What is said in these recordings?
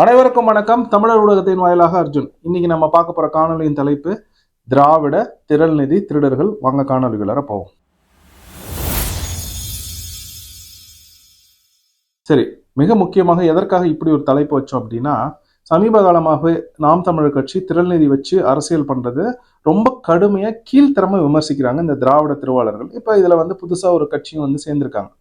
அனைவருக்கும் வணக்கம். தமிழர் ஊடகத்தின் வாயிலாக அர்ஜுன். இன்னைக்கு நம்ம பார்க்க போற காணொலியின் தலைப்பு திராவிட திரள் நிதி திருடர்கள். வாங்க காணொலிகள போவோம். சரி மிக முக்கியமாக எதற்காக இப்படி ஒரு தலைப்பு வச்சோம் அப்படின்னா சமீப காலமாகவே நாம் தமிழர் கட்சி திரள் நிதி வச்சு அரசியல் பண்றது ரொம்ப கடுமையா கீழ்த்தரமா விமர்சிக்கிறாங்க இந்த திராவிட திருவாளர்கள். இப்ப இதுல வந்து புதுசா ஒரு கட்சியும் வந்து சேர்ந்திருக்காங்க.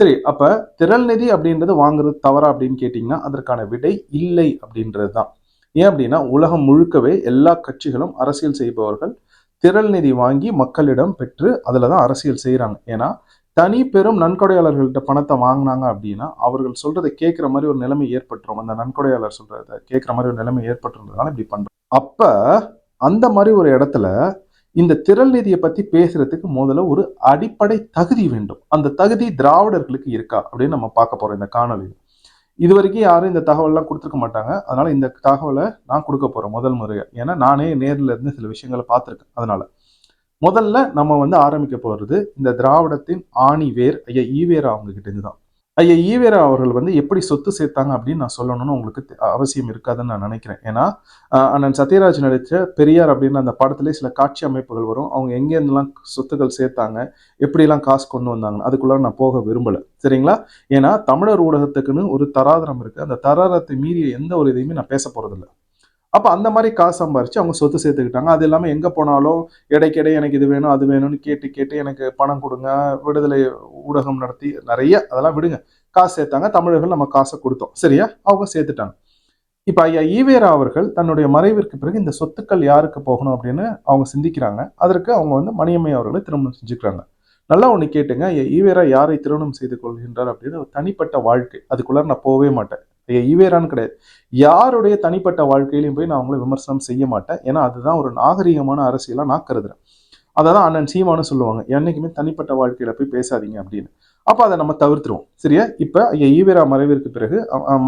சரி அப்போ திரள் நிதி அப்படின்றது வாங்குறது தவறா அப்படின்னு கேட்டிங்கன்னா அதற்கான விடை இல்லை அப்படின்றது தான் ஏன் அப்படின்னா உலகம் முழுக்கவே எல்லா கட்சிகளும் அரசியல் செய்பவர்கள் திரள் நிதி வாங்கி மக்களிடம் பெற்று அதில் தான் அரசியல் செய்கிறாங்க ஏன்னா தனி பெரும் நன்கொடையாளர்கள்ட்ட பணத்தை வாங்கினாங்க அப்படின்னா அவர்கள் சொல்றதை கேட்குற மாதிரி ஒரு நிலைமை ஏற்பட்டுரும். அந்த நன்கொடையாளர் சொல்றத கேட்குற மாதிரி ஒரு நிலைமை ஏற்பட்டுருந்ததுனால இப்படி பண்ணுறோம் அப்போ அந்த மாதிரி ஒரு இடத்துல இந்த திரள் நிதியை பத்தி பேசுறதுக்கு முதல்ல ஒரு அடிப்படை தகுதி வேண்டும். அந்த தகுதி திராவிடர்களுக்கு இருக்கா அப்படின்னு நம்ம பார்க்க போறோம் இந்த காணொலியில் இது வரைக்கும் யாரும் இந்த தகவல்லாம் கொடுத்துருக்க மாட்டாங்க. அதனால இந்த தகவலை நான் கொடுக்க போறேன் முதல் முறையாக ஏன்னா நானே நேரில் இருந்து சில விஷயங்களை பார்த்துருக்கேன். அதனால முதல்ல நம்ம வந்து ஆரம்பிக்க போறது இந்த திராவிடத்தின் ஆணி வேர் ஐயா ஈவேரா அவங்க கிட்டேருந்து தான். ஐயா ஈவேரா அவர்கள் வந்து எப்படி சொத்து சேர்த்தாங்க அப்படின்னு நான் சொல்லணும்னு உங்களுக்கு தெ- அவசியம் இருக்காதுன்னு நான் நினைக்கிறேன். ஏன்னா அண்ணன் சத்யராஜ் நடித்த பெரியார் அப்படின்னு அந்த படத்துல சில காட்சி அமைப்புகள் வரும். அவங்க எங்கேருந்துலாம் சொத்துக்கள் சேர்த்தாங்க எப்படிலாம் காசு கொண்டு வந்தாங்க அதுக்குள்ள நான் போக விரும்பலை. சரிங்களா? ஏன்னா தமிழர் ஊடகத்துக்குன்னு ஒரு தராதரம் இருக்குது அந்த தராதரத்தை மீறிய எந்த ஒரு இதையுமே நான் பேச போகிறதில்ல அப்போ அந்த மாதிரி காசு சம்பாரிச்சு அவங்க சொத்து சேர்த்துக்கிட்டாங்க. அது இல்லாமல் எங்கே போனாலும் இடைக்கிடை எனக்கு இது வேணும் அது வேணும்னு கேட்டு கேட்டு எனக்கு பணம் கொடுங்க விடுதலை ஊடகம் நடத்தி நிறைய அதெல்லாம் விடுங்க. காசு சேர்த்தாங்க. தமிழர்கள் நம்ம காசை கொடுத்தோம். சரியா? அவங்க சேர்த்துட்டாங்க. இப்போ ஐயா ஈவேரா அவர்கள் தன்னுடைய மறைவிற்கு பிறகு இந்த சொத்துக்கள் யாருக்கு போகணும் அப்படின்னு அவங்க சிந்திக்கிறாங்க. அதற்கு அவங்க வந்து மணியம்மை அவர்களை திருமணம் செஞ்சுக்கிறாங்க. நல்லா ஒன்று கேட்டுங்க. ஐயா ஈவேரா யாரை திருமணம் செய்து கொள்கின்றார் அப்படின்னு ஒரு தனிப்பட்ட வாழ்க்கை. அதுக்குள்ளே நான் போகவே மாட்டேன். ஈவேரான்னு கிடையாது. யாருடைய தனிப்பட்ட வாழ்க்கையிலையும் போய் நான் அவங்கள விமர்சனம் செய்ய மாட்டேன். ஏன்னா அதுதான் ஒரு நாகரிகமான அரசியலாக நான் கருதுறேன். அதை தான் அண்ணன் சீமானு சொல்லுவாங்க என்னைக்குமே தனிப்பட்ட வாழ்க்கையில் போய் பேசாதீங்க அப்படின்னு. அப்போ அதை நம்ம தவிர்த்துருவோம். சரியா? இப்போ ஐயா ஈவேரா மறைவிற்கு பிறகு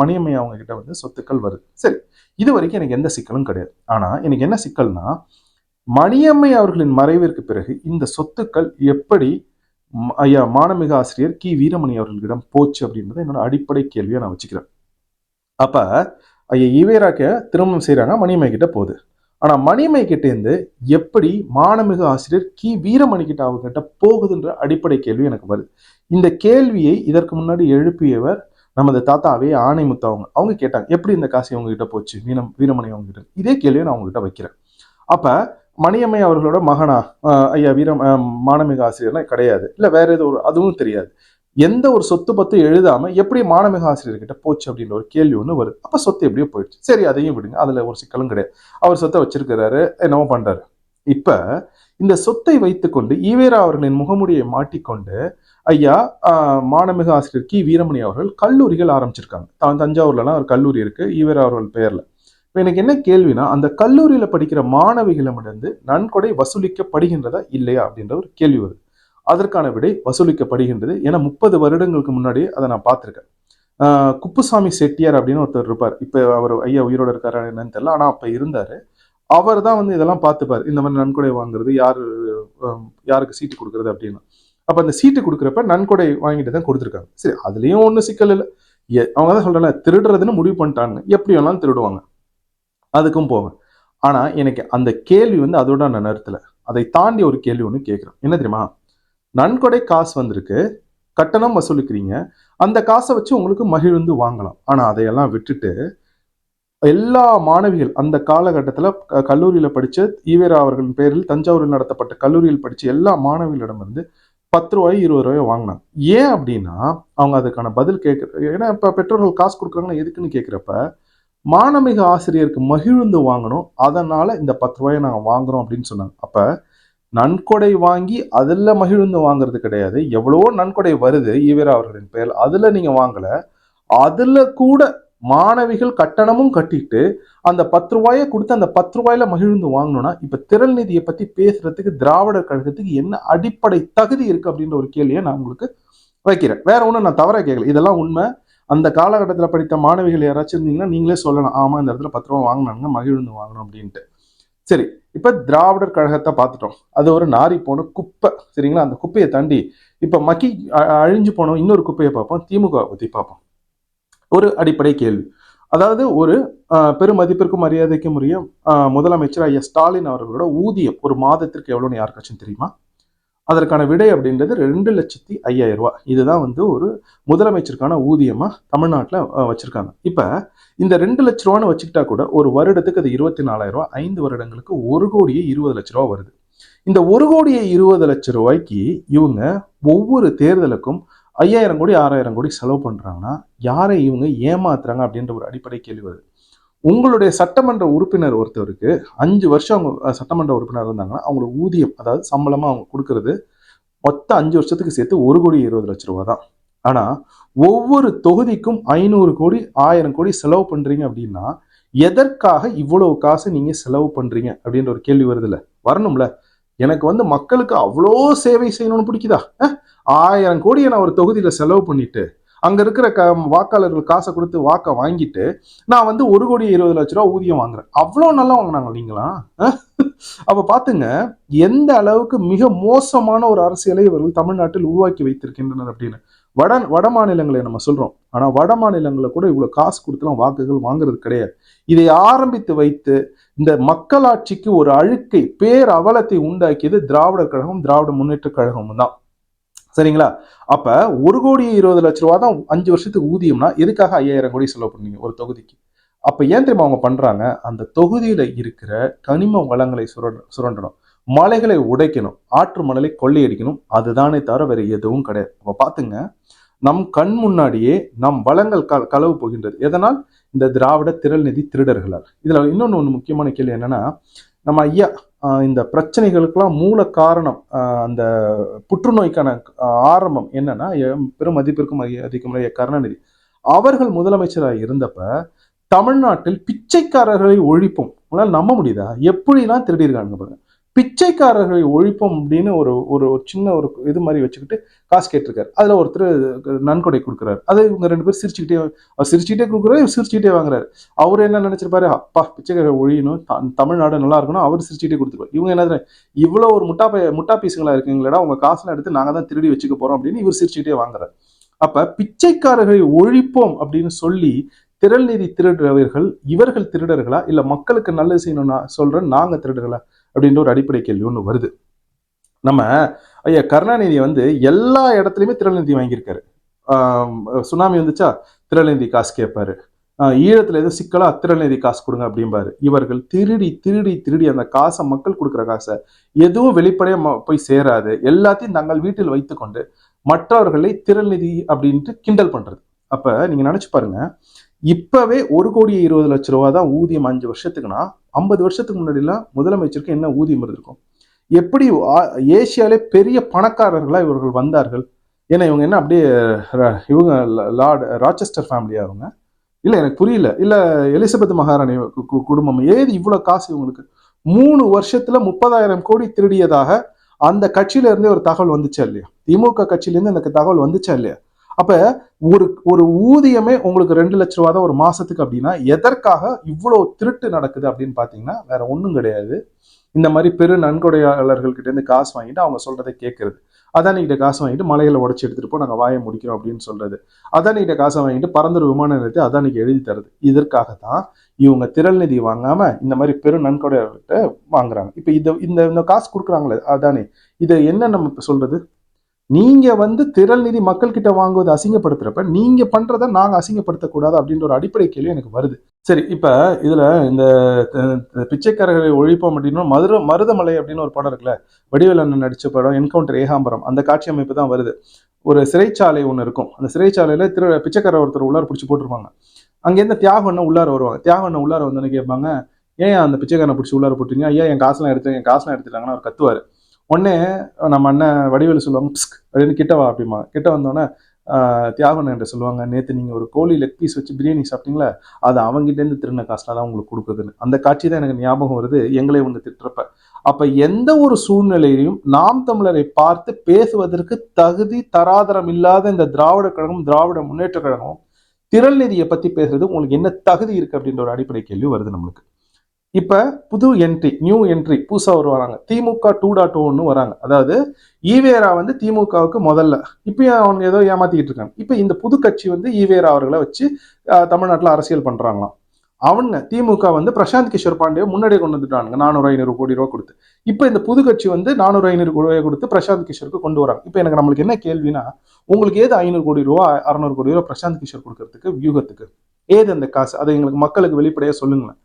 மணியம்மை அவங்க கிட்ட வந்து சொத்துக்கள் வருது. சரி. இது வரைக்கும் எனக்கு எந்த சிக்கலும் கிடையாது. ஆனால் எனக்கு என்ன சிக்கல்னா மணியம்மை அவர்களின் மறைவிற்கு பிறகு இந்த சொத்துக்கள் எப்படி ஐயா மானமிகு ஆசிரியர் கி. வீரமணி அவர்களிடம் போச்சு அப்படின்றத என்னோட அடிப்படை கேள்வியை நான் வச்சுக்கிறேன். அப்ப ஐயா ஈவேராக்க திருமணம் செய்கிறாங்க மணியம்மை கிட்ட போகுது. ஆனா மணியம்மை கிட்ட இருந்து எப்படி மானமிகு ஆசிரியர் கி. வீரமணி கிட்ட அவங்க கிட்ட போகுதுன்ற அடிப்படை கேள்வி எனக்கு வருது. இந்த கேள்வியை இதற்கு முன்னாடி எழுப்பியவர் நமது தாத்தாவே ஆணைமுத்து அவங்க. அவங்க கேட்டாங்க எப்படி இந்த காசு அவங்க கிட்ட போச்சு? வீரம் வீரமணி அவங்க கிட்ட இதே கேள்வியை நான் அவங்ககிட்ட வைக்கிறேன். அப்ப மணியம்மை அவர்களோட மகனா ஐயா வீரம் ஆஹ் மானமிகு ஆசிரியர்லாம் கிடையாது. இல்லை வேற ஏதோ ஒரு அதுவும் தெரியாது. எந்த ஒரு சொத்து பத்து எழுதாம எப்படி மாணவிக ஆசிரியர்கிட்ட போச்சு அப்படின்ற ஒரு கேள்வி ஒன்று வருது. அப்ப சொத்து எப்படியோ போயிடுச்சு. சரி அதையும் விடுங்க. அதுல ஒரு சிக்கலும் கிடையாது. அவர் சொத்தை வச்சிருக்கிறாரு என்னவோ பண்றாரு. இப்ப இந்த சொத்தை வைத்துக்கொண்டு ஈவேரா அவர்களின் முகமுடியை மாட்டிக்கொண்டு ஐயா மாணமிகு ஆசிரியர் கி. வீரமணி அவர்கள் கல்லூரிகள் ஆரம்பிச்சிருக்காங்க. தான் தஞ்சாவூர்லலாம் ஒரு கல்லூரி இருக்கு ஈவேரா அவர்கள் பெயர்ல. இப்போ எனக்கு என்ன கேள்வினா அந்த கல்லூரியில படிக்கிற மாணவிகளிடமிருந்து நன்கொடை வசூலிக்கப்படுகின்றதா இல்லையா அப்படின்ற ஒரு கேள்வி வருது. அதற்கான விடை வசூலிக்கப்படுகின்றது ஏன்னா முப்பது வருடங்களுக்கு முன்னாடி அதை நான் பார்த்துருக்கேன். குப்புசாமி செட்டியார் அப்படின்னு ஒருத்தர் இருப்பார். இப்போ அவர் ஐயா உயிரோட இருக்காரா என்னன்னு தெரியல. ஆனால் அப்போ இருந்தார். அவர் தான் வந்து இதெல்லாம் பார்த்துப்பார். இந்த மாதிரி நன்கொடை வாங்குறது யார் யாருக்கு சீட்டு கொடுக்குறது அப்படின்னு. அப்போ அந்த சீட்டு கொடுக்குறப்ப நன்கொடை வாங்கிட்டு தான் கொடுத்துருக்காங்க. சரி அதுலேயும் ஒன்றும் சிக்கல் இல்லை. எ- அவங்க தான் சொல்றேன்ல திருடுறதுன்னு முடிவு பண்ணிட்டாங்க. எப்படி வேணாலும் திருடுவாங்க. அதுக்கும் போவேன் ஆனால் எனக்கு அந்த கேள்வி வந்து அதோட நான் நிறுத்தலை. அதை தாண்டி ஒரு கேள்வி ஒன்று கேட்குறேன் என்ன தெரியுமா? நன்கொடை காசு வந்திருக்கு. கட்டணம் வசூலிக்கிறீங்க. அந்த காசை வச்சு உங்களுக்கு மகிழ்ந்து வாங்கலாம். ஆனால் அதையெல்லாம் விட்டுட்டு எல்லா மாணவிகள் அந்த காலகட்டத்தில் கல்லூரியில் படித்த ஈவேரா அவர்களின் பேரில் தஞ்சாவூரில் நடத்தப்பட்ட கல்லூரியில் படித்த எல்லா மாணவிகளிடமிருந்து பத்து ரூபாய் இருபது ரூபாய் வாங்கினாங்க. ஏன் அப்படின்னா அவங்க அதுக்கான பதில் கேட்குற ஏன்னா இப்போ பெற்றோர்கள் காசு கொடுக்குறாங்கன்னா எதுக்குன்னு கேட்குறப்ப மாணமிக ஆசிரியருக்கு மகிழ்ந்து வாங்கணும். அதனால இந்த பத்து ரூபாயை நாங்கள் வாங்குறோம் அப்படின்னு சொன்னாங்க. அப்போ நன்கொடை வாங்கி அதில் மகிழ்ந்து வாங்குறது கிடையாது. எவ்வளவோ நன்கொடை வருது ஈவேரா அவர்களின் பெயர். அதில் நீங்கள் வாங்கலை. அதில் கூட மாணவிகள் கட்டணமும் கட்டிட்டு அந்த பத்து ரூபாயை கொடுத்து அந்த பத்து ரூபாயில மகிழ்ந்து வாங்கணும்னா இப்ப திரள் நிதியை பத்தி பேசுறதுக்கு திராவிடர் கழகத்துக்கு என்ன அடிப்படை தகுதி இருக்கு அப்படின்ற ஒரு கேள்வியை நான் உங்களுக்கு வைக்கிறேன். வேற ஒன்றும் நான் தவறாக கேட்கல இதெல்லாம் உண்மை. அந்த காலகட்டத்தில் படித்த மாணவிகள் யாராச்சும் இருந்தீங்கன்னா நீங்களே சொல்லலாம் ஆமா இந்த இடத்துல பத்து ரூபா வாங்கினாங்க மகிழ்ந்து வாங்கணும் அப்படின்ட்டு. சரி. இப்போ திராவிடர் கழகத்தை பார்த்துட்டோம். அது ஒரு நாரி போன குப்பை சரிங்களா? அந்த குப்பையை தாண்டி இப்போ மக்கி அ- அழிஞ்சு போனோம் இன்னொரு குப்பையை பார்ப்போம் திமுக பற்றி பார்ப்போம். ஒரு அடிப்படை கேள்வி. அதாவது ஒரு ஆஹ், பெருமதிப்பிற்கும் மரியாதைக்கும் உரிய முதலமைச்சர் ஐயா ஸ்டாலின் அவர்களோட ஊதியம் ஒரு மாதத்திற்கு எவ்வளோன்னு யாருக்காச்சும் தெரியுமா? அதற்கான விடை அப்படின்றது ரெண்டு லட்சத்தி ஐயாயிரம் ரூபா இதுதான் வந்து ஒரு முதலமைச்சருக்கான ஊதியமா தமிழ்நாட்டில் வச்சிருக்காங்க. இப்போ இந்த ரெண்டு லட்ச ரூபான்னு வச்சுக்கிட்டா கூட ஒரு வருடத்துக்கு அது இருபத்தி நாலாயிரம் ரூபா ஐந்து வருடங்களுக்கு ஒரு கோடியே இருபது லட்ச ரூபா வருது. இந்த ஒரு கோடியே இருபது லட்ச ரூபாய்க்கு இவங்க ஒவ்வொரு தேர்தலுக்கும் ஐயாயிரம் கோடி ஆறாயிரம் கோடி செலவு பண்றாங்கன்னா யாரை இவங்க ஏமாத்துறாங்க அப்படின்ற ஒரு அடிப்படை கேள்வி வருது. உங்களுடைய சட்டமன்ற உறுப்பினர் ஒருத்தருக்கு அஞ்சு வருஷம் அவங்க சட்டமன்ற உறுப்பினர் இருந்தாங்கன்னா அவங்களோட ஊதியம் அதாவது சம்பளமாக அவங்க கொடுக்கறது மொத்தம் அஞ்சு வருஷத்துக்கு சேர்த்து ஒரு கோடி இருபது லட்ச ரூபா தான். ஆனால் ஒவ்வொரு தொகுதிக்கும் ஐநூறு கோடி ஆயிரம் கோடி செலவு பண்ணுறீங்க அப்படின்னா எதற்காக இவ்வளவு காசு நீங்கள் செலவு பண்ணுறீங்க அப்படின்ற ஒரு கேள்வி வருதுல்ல? வரணும்ல? எனக்கு வந்து மக்களுக்கு அவ்வளோ சேவை செய்யணும்னு பிடிக்குதா? ஆயிரம் கோடியை நான் ஒரு தொகுதியில் செலவு பண்ணிட்டு அங்க இருக்கிற க வாக்காளர்கள் காசை கொடுத்து வாக்கை வாங்கிட்டு நான் வந்து ஒரு கோடி இருபது லட்ச ரூபா ஊதியம் வாங்குறேன். அவ்வளோ நல்லா வாங்கினாங்க இல்லைங்களா? அப்போ அப்ப பாத்துங்க எந்த அளவுக்கு மிக மோசமான ஒரு அரசியலை இவர்கள் தமிழ்நாட்டில் உருவாக்கி வைத்திருக்கின்றனர் அப்படின்னு. வட வட மாநிலங்களை நம்ம சொல்றோம். ஆனா வட மாநிலங்களை கூட இவ்வளவு காசு கொடுத்துலாம் வாக்குகள் வாங்குறது கிடையாது. இதை ஆரம்பித்து வைத்து இந்த மக்களாட்சிக்கு ஒரு அழுக்கை பேர் அவலத்தை உண்டாக்கியது திராவிடர் கழகம் திராவிட முன்னேற்ற கழகமும் தான். சரிங்களா? அப்போ ஒரு கோடி இருபது லட்ச ரூபா தான் அஞ்சு வருஷத்துக்கு ஊதியம்னா எதுக்காக ஐயாயிரம் கோடி செலவு பண்ணீங்க ஒரு தொகுதிக்கு? அப்போ ஏன் தெரியுமா அவங்க பண்ணுறாங்க அந்த தொகுதியில் இருக்கிற கனிம வளங்களை சுரண்ட சுரண்டணும். மலைகளை உடைக்கணும். ஆற்று மணலை கொள்ளையடிக்கணும். அதுதானே தவிர வேறு எதுவும் கிடையாது. அப்போ பார்த்துங்க நம் கண் முன்னாடியே நம் வளங்கள் க களவு போகின்றது. எதனால்? இந்த திராவிட திரள் நிதி திருடர்களால். இதில் இன்னொன்று ஒன்று முக்கியமான கேள்வி என்னென்னா நம்ம ஐயா இந்த பிரச்சனைகளுக்கெல்லாம் மூல காரணம் அந்த புற்றுநோய்க்கான ஆரம்பம் என்னன்னா எம் பெரும் மதிப்பிற்கும் அதிகம் கருணாநிதி. அவர்கள் முதலமைச்சராக இருந்தப்ப தமிழ்நாட்டில் பிச்சைக்காரர்களை ஒழிப்போம். உங்களால் நம்ப முடியுதா? எப்படிலாம் திருடியிருக்காங்க பாருங்க. பிச்சைக்காரர்களை ஒழிப்போம் அப்படின்னு ஒரு ஒரு ஒரு சின்ன ஒரு இது மாதிரி வச்சுக்கிட்டு காசு கேட்டிருக்காரு. அதில் ஒருத்தர் நன்கொடை கொடுக்குறாரு. அது இவங்க ரெண்டு பேரும் சிரிச்சுக்கிட்டே அவர் சிரிச்சுக்கிட்டே கொடுக்குறாரு இவர் சிரிச்சுக்கிட்டே வாங்குறாரு. அவர் என்ன நினைச்சிருப்பாரு? அப்பா பிச்சைக்காரர் ஒழியணும் த- தமிழ்நாடு நல்லா இருக்கணும் அவர் சிரிச்சுக்கிட்டே கொடுத்துருவார். இவங்க என்ன இவ்வளோ ஒரு முட்டா முட்டா பீஸுங்களா இருக்குங்களா உங்க காசுலாம் எடுத்து நாங்கள் தான் திருடி வச்சுக்க போறோம் அப்படின்னு இவர் சிரிச்சுக்கிட்டே வாங்குறாரு. அப்போ பிச்சைக்காரர்களை ஒழிப்போம் அப்படின்னு சொல்லி திரள் நிதி திருடுறவர்கள் இவர்கள் திருடர்களா? இல்லை மக்களுக்கு நல்லது செய்யணும்னா சொல்கிறேன் நாங்கள் திருடர்களா? அப்படின்ற ஒரு அடிப்படை கேள்வி ஒன்று வருது. நம்ம ஐயா கருணாநிதி வந்து எல்லா இடத்துலையுமே திருநிதி வாங்கியிருக்காரு. சுனாமி வந்துச்சா? திருநிதி காசு கேட்பாரு. ஆஹ், ஈழத்துல எதுவும் சிக்கலா? திரள் காசு கொடுங்க அப்படிம்பாரு. இவர்கள் திருடி திருடி திருடி அந்த காசை மக்கள் கொடுக்குற காசை எதுவும் வெளிப்படையா ம- போய் சேராது. எல்லாத்தையும் தங்கள் வீட்டில் வைத்துக்கொண்டு மற்றவர்களை திரள் அப்படின்ட்டு கிண்டல் பண்றது. அப்ப நீங்க நினைச்சு பாருங்க இப்பவே ஒரு கோடி இருபது லட்ச ரூபா தான் ஊதியம் அஞ்சு வருஷத்துக்குன்னா ஐம்பது வருஷத்துக்கு முன்னாடிலாம் முதலமைச்சருக்கு என்ன ஊதியம் இருந்திருக்கும்? எப்படி ஏசியாலே பெரிய பணக்காரர்களாக இவர்கள் வந்தார்கள்? ஏன்னா இவங்க என்ன அப்படியே இவங்க லார்டு லார்ட் ராச்செஸ்டர் ஃபேமிலியா அவங்க? இல்லை எனக்கு புரியல. இல்லை எலிசபெத் மகாராணி கு- கு- குடும்பம். ஏது இவ்வளோ காசு இவங்களுக்கு? மூணு வருஷத்துல முப்பதாயிரம் கோடி திருடியதாக அந்த கட்சியில இருந்தே ஒரு தகவல் வந்துச்சா இல்லையா? திமுக கட்சியிலேருந்து அந்த தகவல் வந்துச்சா இல்லையா? அப்போ ஒரு ஒரு ஊதியமே உங்களுக்கு ரெண்டு லட்ச ரூபா தான் ஒரு மாசத்துக்கு அப்படின்னா எதற்காக இவ்வளோ திருட்டு நடக்குது அப்படின்னு பார்த்தீங்கன்னா வேற ஒன்றும் கிடையாது. இந்த மாதிரி பெரு நன்கொடையாளர்கள்கிட்டேருந்து காசு வாங்கிட்டு அவங்க சொல்றதை கேட்கறது அதானிகிட்ட காசு வாங்கிட்டு மலைகளை உடச்சி எடுத்துட்டு போ நாங்கள் வாயை முடிக்கிறோம் அப்படின்னு சொல்றது. அதானிகிட்ட காசை வாங்கிட்டு பரந்தூர் விமான நிலையத்தை அதானிக்கு எழுதி தருது. இதற்காக தான் இவங்க திரள் நிதி வாங்காம இந்த மாதிரி பெரு நன்கொடையாளர்கிட்ட வாங்குறாங்க. இப்போ இந்த இந்த இந்த காசு கொடுக்குறாங்களே அதானி. இதை என்ன நம்ம இப்போ சொல்றது? நீங்க வந்து திரள் நிதி மக்கள் கிட்ட வாங்குவது அசிங்கப்படுத்துறப்ப நீங்க பண்ணுறதை நாங்க அசிங்கப்படுத்தக்கூடாது அப்படின்ற ஒரு அடிப்படை கேள்வி எனக்கு வருது. சரி இப்ப இதுல இந்த பிச்சைக்காரர்களை ஒழிப்போம் அப்படின்னா மதுர மருதமலை அப்படின்னு ஒரு படம் இருக்குல்ல? வடிவேல் அண்ணன் நடிச்ச படம் என்கவுண்டர் ஏகாம்பரம் அந்த காட்சி அமைப்பு தான் வருது. ஒரு சிறைச்சாலை ஒன்று இருக்கும். அந்த சிறைச்சாலையில திரு பிச்சைக்காரர் ஒருத்தர் உள்ளார பிடிச்சி போட்டிருப்பாங்க அங்கேருந்து தியாகண்ண உள்ளார வருவாங்க. தியாகண்ண உள்ளார வந்தோன்னு கேட்பாங்க ஏன் அந்த பிச்சைக்காரனை பிடிச்சி உள்ளார போட்டீங்க? ஐயா என் காசுலாம் எடுத்து என் காசுலாம் எடுத்துட்டாங்கன்னு அவர் கத்துவார். உடனே நம்ம அண்ணன் வடிவேலு சொல்லுவாங்க "பிஸ்க்" அப்படின்னு கிட்ட வா அப்படிமா கிட்ட வந்தோடனே தியாகன் என்று சொல்லுவாங்க நேற்று நீங்கள் ஒரு கோழி லெக் பீஸ் வச்சு பிரியாணி சாப்பிட்டீங்களா? அது அவங்ககிட்டேருந்து திருண்ண காசுல தான் உங்களுக்கு கொடுக்குதுன்னு அந்த காட்சி தான் எனக்கு ஞாபகம் வருது எங்களை இவங்க திட்டுறப்ப. அப்போ எந்த ஒரு சூழ்நிலையிலையும் நாம் தமிழரை பார்த்து பேசுவதற்கு தகுதி தராதரம் இல்லாத இந்த திராவிட கழகம் திராவிட முன்னேற்ற கழகம் திரள் நிதியை பற்றி பேசுறது உங்களுக்கு என்ன தகுதி இருக்குது அப்படின்ற ஒரு அடிப்படை கேள்வி வருது நம்மளுக்கு. இப்போ புது என்ட்ரி நியூ என்ட்ரி புதுசாக ஒரு வராங்க. திமுக டூ டாட் ஒன்று வராங்க. அதாவது ஈவேரா வந்து திமுகவுக்கு முதல்ல. இப்பயும் அவங்க ஏதோ ஏமாத்திக்கிட்டு இருக்காங்க இப்போ இந்த புது கட்சி வந்து ஈவேரா அவர்களை வச்சு தமிழ்நாட்டில் அரசியல் பண்ணுறாங்களாம் அவங்க திமுக வந்து பிரசாந்த் கிஷோர் பாண்டியை முன்னாடியே கொண்டு வந்துட்டானுங்க. நானூறு ஐநூறு கோடி ரூபா கொடுத்து. இப்போ இந்த புது கட்சி வந்து நானூறு ஐநூறு கோடி ரூபாய் கொடுத்து பிரசாந்த் கிஷோருக்கு கொண்டு வராங்க. இப்போ எனக்கு நம்மளுக்கு என்ன கேள்வினா உங்களுக்கு ஏது ஐநூறு கோடி ரூபா அறநூறு கோடி ரூபா பிரசாந்த் கிஷோர் கொடுக்கறதுக்கு வியூகத்துக்கு? ஏது அந்த காசு? அதை எங்களுக்கு மக்களுக்கு வெளிப்படையாக சொல்லுங்களேன்.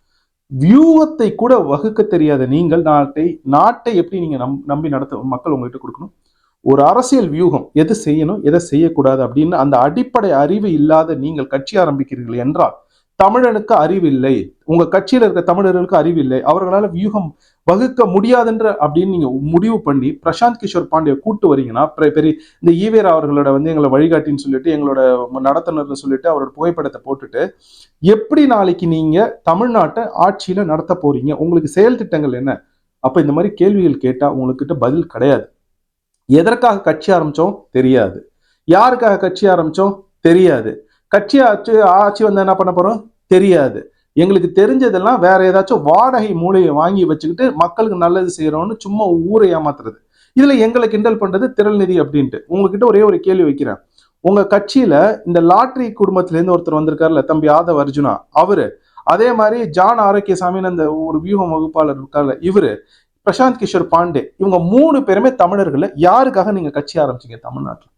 வியூகத்தை கூட வகுக்க தெரியாத நீங்கள் நாட்டை நாட்டை எப்படி நீங்க நம் நம்பி நடத்த மக்கள் உங்ககிட்ட கொடுக்கணும்? ஒரு அரசியல் வியூகம் எது செய்யணும் எதை செய்யக்கூடாது அப்படின்னு அந்த அடிப்படை அறிவு இல்லாத நீங்கள் கட்சி ஆரம்பிக்கிறீர்கள் என்றால் தமிழனுக்கு அறிவில்லை. உங்க கட்சியில இருக்க தமிழர்களுக்கு அறிவில்லை. அவர்களால் வியூகம் வகுக்க முடியாதுன்ற அப்படின்னு நீங்க முடிவு பண்ணி பிரசாந்த் கிஷோர் பாண்டிய கூட்டு வரீங்கன்னா பெரிய இந்த ஈவேரா அவர்களோட வந்து எங்களை வழிகாட்டின்னு சொல்லிட்டு எங்களோட நடத்துனர்னு சொல்லிட்டு அவரோட புகைப்படத்தை போட்டுட்டு எப்படி நாளைக்கு நீங்க தமிழ்நாட்டை ஆட்சியில நடத்த போறீங்க? உங்களுக்கு செயல் திட்டங்கள் என்ன? அப்ப இந்த மாதிரி கேள்விகள் கேட்டா உங்ககிட்ட பதில் கிடையாது. எதற்காக கட்சி ஆரம்பிச்சோம்? தெரியாது. யாருக்காக கட்சி ஆரம்பிச்சோம்? தெரியாது. கட்சி ஆட்சி ஆட்சி வந்து என்ன பண்ண போறோம்? தெரியாது. எங்களுக்கு தெரிஞ்சதெல்லாம் வேற ஏதாச்சும் வாடகை மூலையை வாங்கி வச்சுக்கிட்டு மக்களுக்கு நல்லது செய்யறோம்னு சும்மா ஊரை ஏமாத்துறது. இதுல எங்களை கிண்டல் பண்றது திரள் நிதி அப்படின்ட்டு. உங்ககிட்ட ஒரே ஒரு கேள்வி வைக்கிறேன். உங்க கட்சியில இந்த லாட்ரி குடும்பத்துல இருந்து ஒருத்தர் வந்திருக்காருல்ல தம்பி ஆதவ அர்ஜுனா அவரு. அதே மாதிரி ஜான் ஆரோக்கியசாமின்னு அந்த ஒரு வியூகம் வகுப்பாளர் இருக்கார்ல இவரு. பிரசாந்த் கிஷோர் பாண்டே. இவங்க மூணு பேருமே தமிழர்கள்ல. யாருக்காக நீங்க கட்சி ஆரம்பிச்சீங்க தமிழ்நாட்டில்?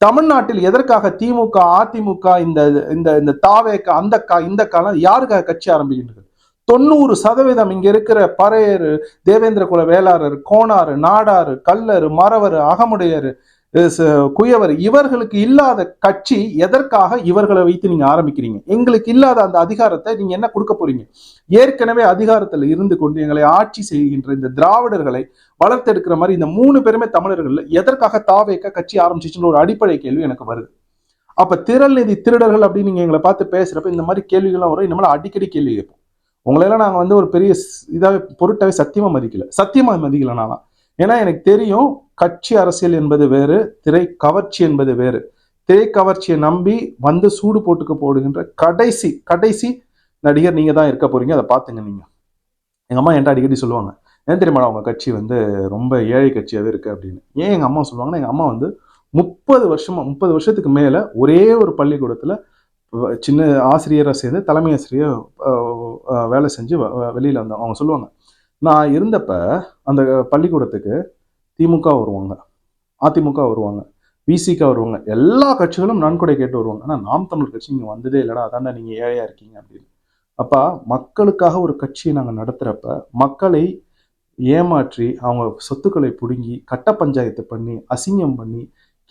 தமிழ்நாட்டில் எதற்காக திமுக அதிமுக இந்த இந்த இந்த தாவேக்க அந்த கா இந்த காலம் யாருக்காக கட்சி ஆரம்பிக்கின்றது? தொண்ணூறு சதவீதம் இங்க இருக்கிற பறையர் தேவேந்திர குல வேளாளர் கோணாறு நாடாறு கல்லர் மறவர் அகமுடையர் குயவர் இவர்களுக்கு இல்லாத கட்சி எதற்காக இவர்களை வைத்து நீங்க ஆரம்பிக்கிறீங்க? எங்களுக்கு இல்லாத அந்த அதிகாரத்தை நீங்க என்ன கொடுக்க போறீங்க? ஏற்கனவே அதிகாரத்துல இருந்து கொண்டு எங்களை ஆட்சி செய்கின்ற இந்த திராவிடர்களை வளர்த்தெடுக்கிற மாதிரி இந்த மூணு பேருமே தமிழர்கள் எதற்காக தாவேக்க கட்சி ஆரம்பிச்சிச்சுன்னு ஒரு அடிப்படை கேள்வி எனக்கு வருது. அப்ப திரள் நிதி திருடர்கள் அப்படின்னு நீங்க எங்களை பார்த்து பேசுறப்ப இந்த மாதிரி கேள்விகள்லாம் வரும். இந்த மாதிரி அடிக்கடி கேள்வி கேட்போம். உங்களையெல்லாம் நாங்க வந்து ஒரு பெரிய ஸ்- இதாவே பொருட்டாவே சத்தியமா மதிக்கல. சத்தியமா மதிக்கல நானா ஏன்னா எனக்கு தெரியும் கட்சி அரசியல் என்பது வேறு திரை கவர்ச்சி என்பது வேறு. திரை கவர்ச்சியை நம்பி வந்து சூடு போட்டுக்க போடுகின்ற கடைசி கடைசி நடிகர் நீங்க தான் இருக்க போறீங்க. அதை பாத்துங்க நீங்க. எங்க அம்மா என்கிட்ட அடிக்கடி சொல்லுவாங்க ஏன் தெரியுமா அவங்க கட்சி வந்து ரொம்ப ஏழை கட்சியாவே இருக்கு? அப்படின்னு. ஏன் எங்க அம்மா சொல்லுவாங்கன்னா எங்க அம்மா வந்து முப்பது வருஷமா முப்பது வருஷத்துக்கு மேல ஒரே ஒரு பள்ளிக்கூடத்துல சின்ன ஆசிரியரா சேர்ந்து தலைமை ஆசிரியர் வேலை செஞ்சு வ- வெளியில வந்தாங்க அவங்க சொல்லுவாங்க நான் இருந்தப்ப அந்த பள்ளிக்கூடத்துக்கு திமுக வருவாங்க. அதிமுக வருவாங்க. விசிக வருவாங்க. எல்லா கட்சிகளும் நன்கொடை கேட்டு வருவாங்க. ஆனால் நாம் தமிழர் கட்சி இங்கே வந்ததே இல்லைடா அதாண்டா நீங்கள் ஏழையாக இருக்கீங்க அப்படின்னு. அப்போ மக்களுக்காக ஒரு கட்சியை நாங்கள் நடத்துகிறப்ப மக்களை ஏமாற்றி அவங்க சொத்துக்களை பிடுங்கி கட்ட பஞ்சாயத்து பண்ணி அசிங்கம் பண்ணி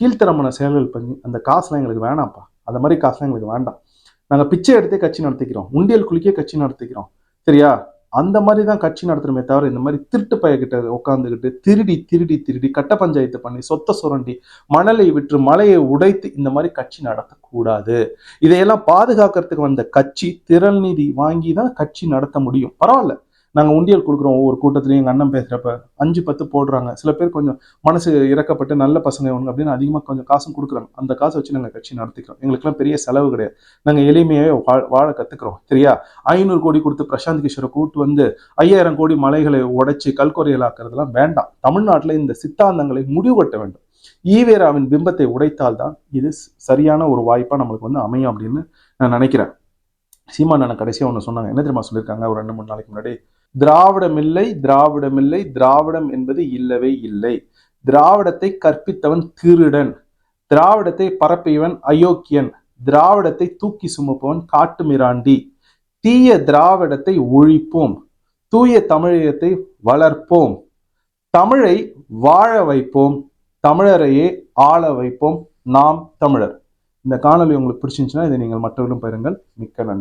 கீழ்த்தரமான செயல்கள் பண்ணி அந்த காசுலாம் எங்களுக்கு வேணாம்ப்பா. அந்த மாதிரி காசுலாம் எங்களுக்கு வேண்டாம். நாங்கள் பிச்சை எடுத்தே கட்சி நடத்திக்கிறோம். உண்டியல் குளிக்கே கட்சி நடத்திக்கிறோம். சரியா? அந்த மாதிரி தான் கட்சி நடத்துறமே தவிர இந்த மாதிரி திருட்டு பயக்கிட்ட உட்காந்துக்கிட்டு திருடி திருடி திருடி கட்ட பஞ்சாயத்து பண்ணி சொத்தை சுரண்டி மணலை விற்று மலையை உடைத்து இந்த மாதிரி கட்சி நடத்தக்கூடாது. இதையெல்லாம் பாதுகாக்கிறதுக்கு வந்த கட்சி திரள் நிதி வாங்கி தான் கட்சி நடத்த முடியும். பரவாயில்ல. நாங்கள் உண்டியல் கொடுக்குறோம் ஒவ்வொரு கூட்டத்திலையும் எங்கள் அண்ணன் பேசுறப்ப. அஞ்சு பத்து போடுறாங்க. சில பேர் கொஞ்சம் மனசு இறக்கப்பட்டு நல்ல பசங்க இவங்க அப்படின்னு அதிகமாக கொஞ்சம் காசும் கொடுக்குறாங்க. அந்த காசை வச்சு நாங்கள் கட்சி நடத்திக்கிறோம். எங்களுக்குலாம் பெரிய செலவு கிடையாது. நாங்கள் எளிமையாகவே வாழ வாழ கற்றுக்குறோம் சரியா? ஐநூறு கோடி கொடுத்து பிரசாந்த் கிஷோரை கூட்டு வந்து ஐயாயிரம் கோடி மலைகளை உடைச்சி கல்கொரையலாக்குறதெல்லாம் வேண்டாம். தமிழ்நாட்டில் இந்த சித்தாந்தங்களை முடிவு கட்ட வேண்டும். ஈவேராவின் பிம்பத்தை உடைத்தால்தான் இது சரியான ஒரு வாய்ப்பாக நம்மளுக்கு வந்து அமையும் அப்படின்னு நான் நினைக்கிறேன். சீமான் அண்ணன் கடைசியாக ஒன்று சொன்னாங்க. என்ன தெரியுமா சொல்லியிருக்காங்க? ஒரு ரெண்டு மூணு நாளைக்கு முன்னாடி திராவிடம் இல்லை திராவிடம் இல்லை திராவிடம் என்பது இல்லவே இல்லை. திராவிடத்தை கற்பித்தவன் திருடன் திராவிடத்தை பரப்பியவன் அயோக்கியன் திராவிடத்தை தூக்கி சுமப்பவன் காட்டுமிராண்டி தீய திராவிடத்தை ஒழிப்போம் தூய தமிழகத்தை வளர்ப்போம். தமிழை வாழ வைப்போம் தமிழரையே ஆள வைப்போம் நாம் தமிழர். இந்த காணொலி உங்களுக்கு பிடிச்சிருந்துச்சுன்னா இதை நீங்கள் மற்றவர்களும் பெறுங்கள் மிக்க நன்றி.